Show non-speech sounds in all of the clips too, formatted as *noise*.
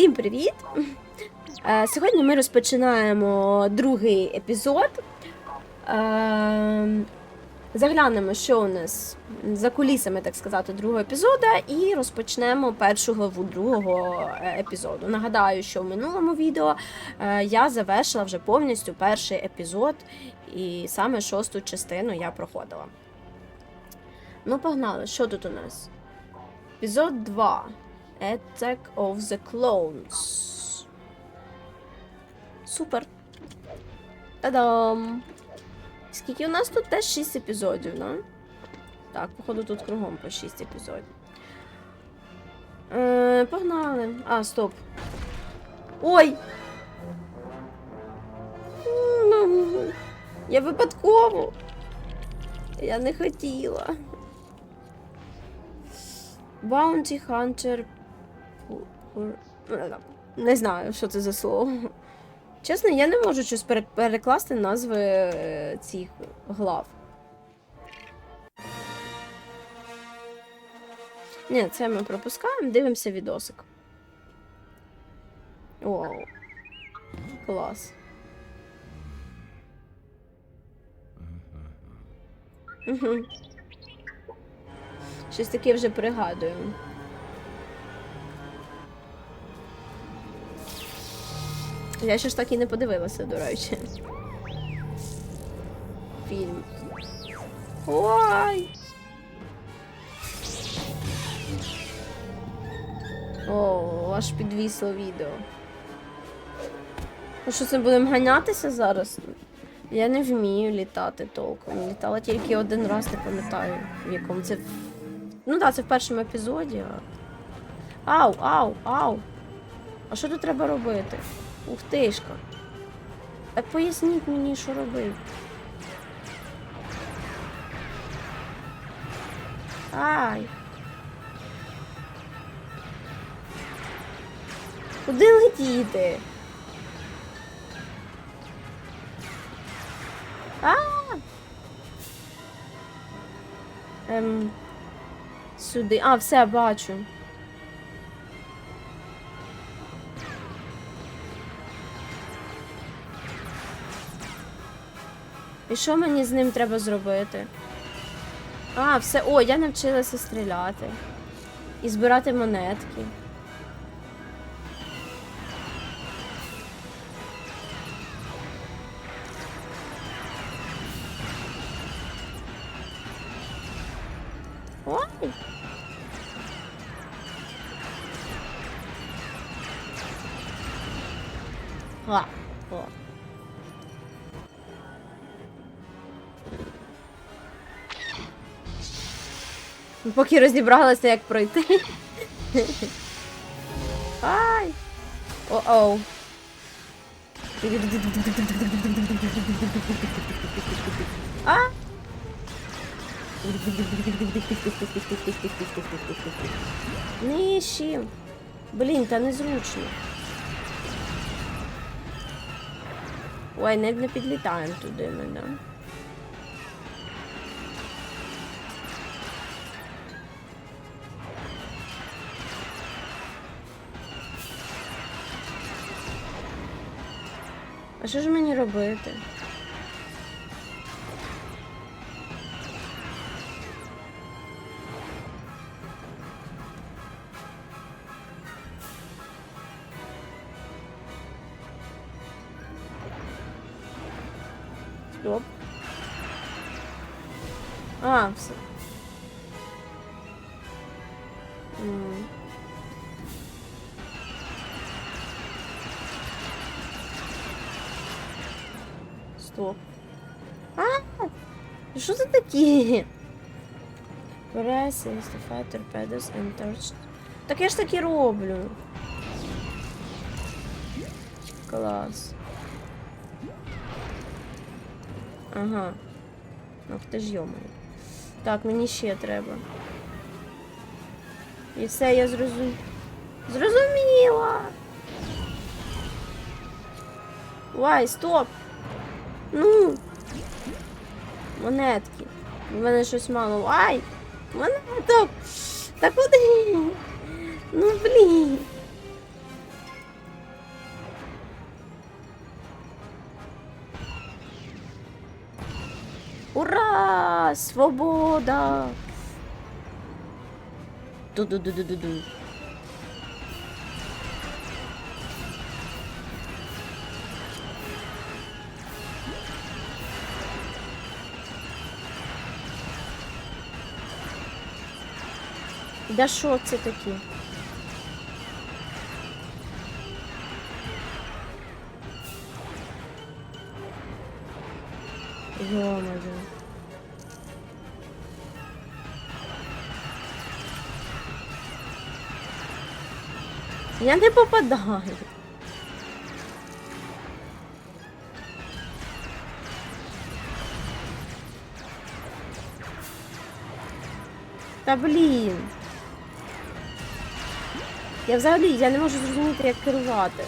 Всім привіт! Е, Сьогодні ми розпочинаємо другий епізод. Е, Заглянемо, що у нас за кулісами, так сказати, другого епізоду, і розпочнемо першу главу другого е, епізоду. Нагадаю, що в минулому відео я завершила вже повністю перший епізод, і саме шосту частину я проходила. Ну, погнали, що тут у нас? Епізод 2. Attack of the Clones. Супер. Та-дам! Скільки у нас тут теж 6 епізодів, да? Так, походу тут кругом по 6 епізодів. Е, погнали. А, стоп. Ой! Я випадково. Я не хотіла. Bounty Hunter. Не знаю, що це за слово. Чесно, я не можу щось перекласти назви е, цих глав. Ні, це ми пропускаємо, дивимося відосик. Вау. Клас. Щось таке вже пригадую. Я ще ж так і не подивилася, до речі. Фільм. Ой! О, аж підвісло відео. Ну що це будемо ганятися зараз? Я не вмію літати толком. Літала тільки один раз, не пам'ятаю, в якому це. Ну так, це в першому епізоді. Ау, ау, ау. А що тут треба робити? Ух тишка. Так поясніть мені, що робити. Ай. Куди летіти? А! Ем. Сюди. А, все, бачу. І що мені з ним треба зробити? А, все. О, я навчилася стріляти. І збирати монетки. Ой! А, о. Поки розібралася, як пройти. Ай! О-оу. А? Нижчі. Блін, та незручно. Ой, не, не підлітаємо туди ми, да? А що ж мені робити? Стоп. А, все. М. Стоп. А! Що це таке? Press fight torpedoes and torch. Так я ж таки роблю. Клас. Ага. Ах ти ж йомаю. Так, мені ще треба. І все, я зрозум... Зрозуміла. Вай, стоп! Ну. Монетки. У мене щось мало. Ай! Монеток! Та куди? Ну блін. Ура! Свобода! Ду-ду-ду-ду-ду-ду! Да що це таке? Ё-моё. Я не попадаю. Та блін. Я взагалі я не можу зрозуміти, як керувати.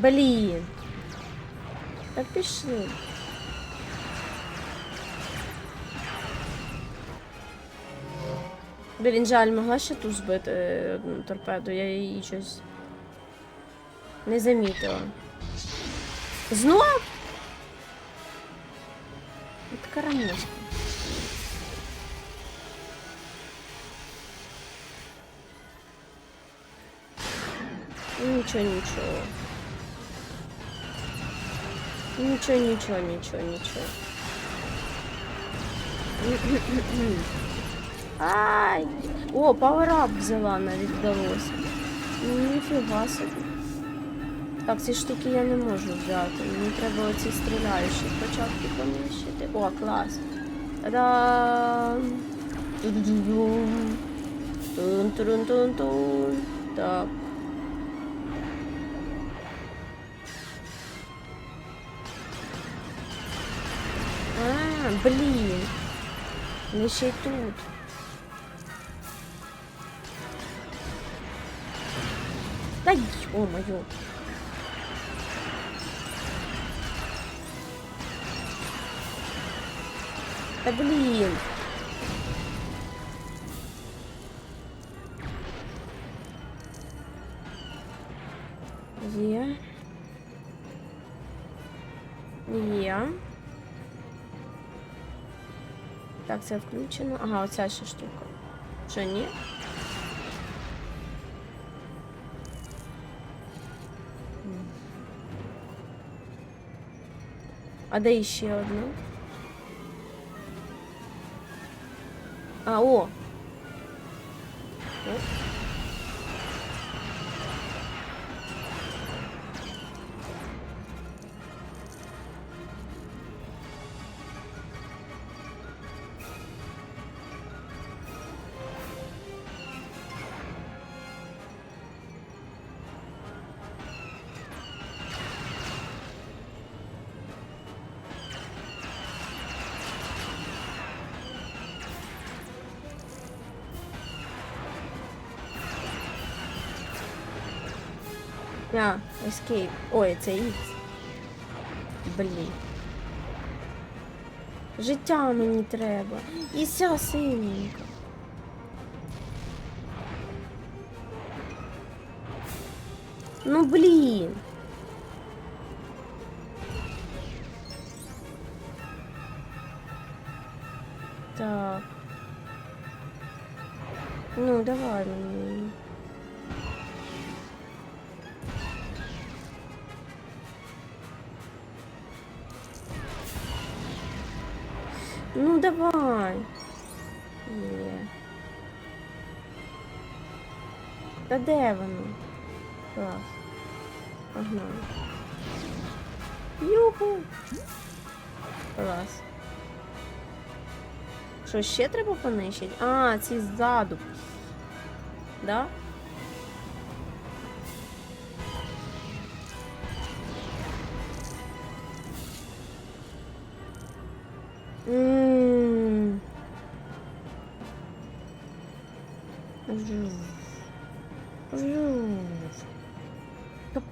Блін. Та пішли. Блін, жаль, могла ще ту збити е, одну торпеду, я її щось не замітила. Знов? От карамошка. Нічого, нічого. Нічого, нічого, нічого, нічого. Ай! О, пауерап взяла навіть вдалося. Ніфіга собі. Так, ці штуки я не можу взяти. Мені треба оці стріляючі спочатку понищити. О, клас. Та-дам! Ту-ду-ду-дум. Тун-турун-тун-тун. Так. А, блін. Не ще й тут. Та ё-моё. Та блін. Є. Так, це включено. Ага, оця ще штука. Що, ні? А де іще одна? А, о! О. А, escape. Ой, це X. Блін. Життя мені треба. І ся синенька. Ну блін. Так. Ну, давай мені. Ну давай. Є. Та де воно? Клас. Погнали. Юху. Клас. Що, ще треба понищити? А, ці ззаду. Да?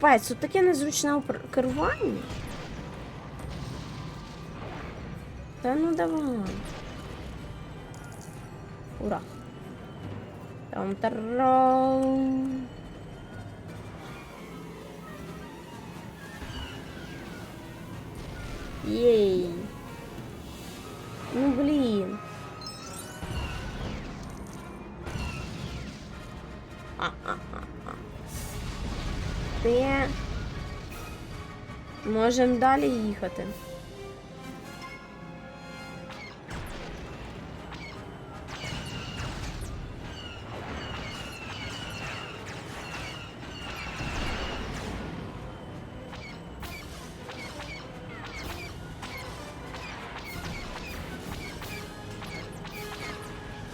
Капець, тут таке незручне керування. Та ну давай. Ура. Там тарам. Єй. Ну блін. Можемо далі їхати.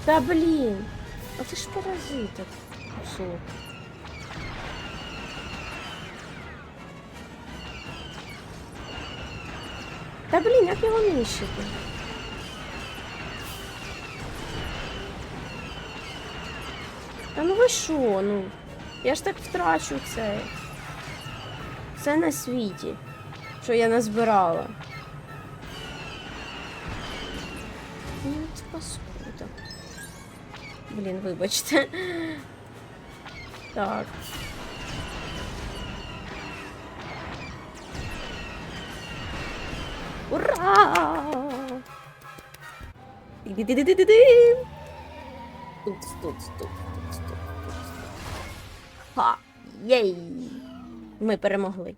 Та блін. А ти ж паразит. Кусок. Та блін, як його нищити? Та ну ви що, ну? Я ж так втрачу це. Це на світі, що я назбирала. Ну, це паскуда. Блін, вибачте. Так. Ура! Тут, тут, тут, тут, тут. Ха! Єй! Ми перемогли.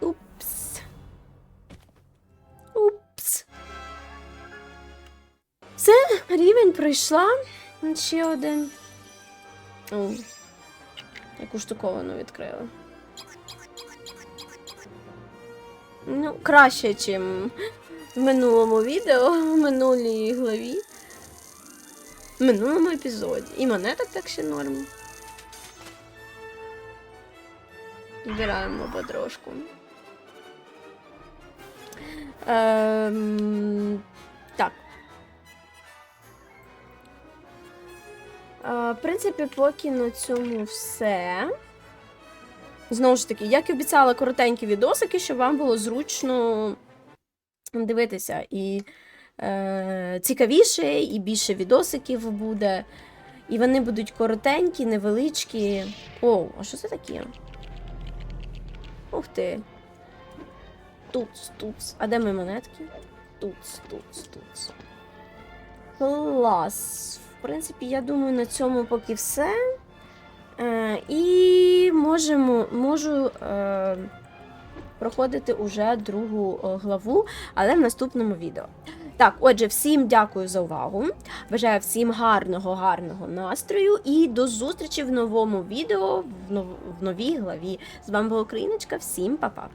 Упс. Упс. Все, рівень пройшла. Ще один. О, яку штуковину відкрила. Ну, краще, ніж в минулому відео, *laughs* в минулій главі. В минулому епізоді. І монеток так ще норм. Збираємо потрошку. Ем, так. Е, в принципі, поки на цьому все. Знову ж таки, як і обіцяла, коротенькі відосики, щоб вам було зручно дивитися. І е, цікавіше, і більше відосиків буде. І вони будуть коротенькі, невеличкі. О, а що це таке? Ух ти. Туц, туц. А де мої монетки? Туц, туц, туц. Клас. В принципі, я думаю, на цьому поки все. Е, і можемо, можу е, проходити уже другу е, главу, але в наступному відео. Так, отже, всім дякую за увагу. Бажаю всім гарного, гарного настрою і до зустрічі в новому відео в новій главі. З вами була Україночка. Всім па-па.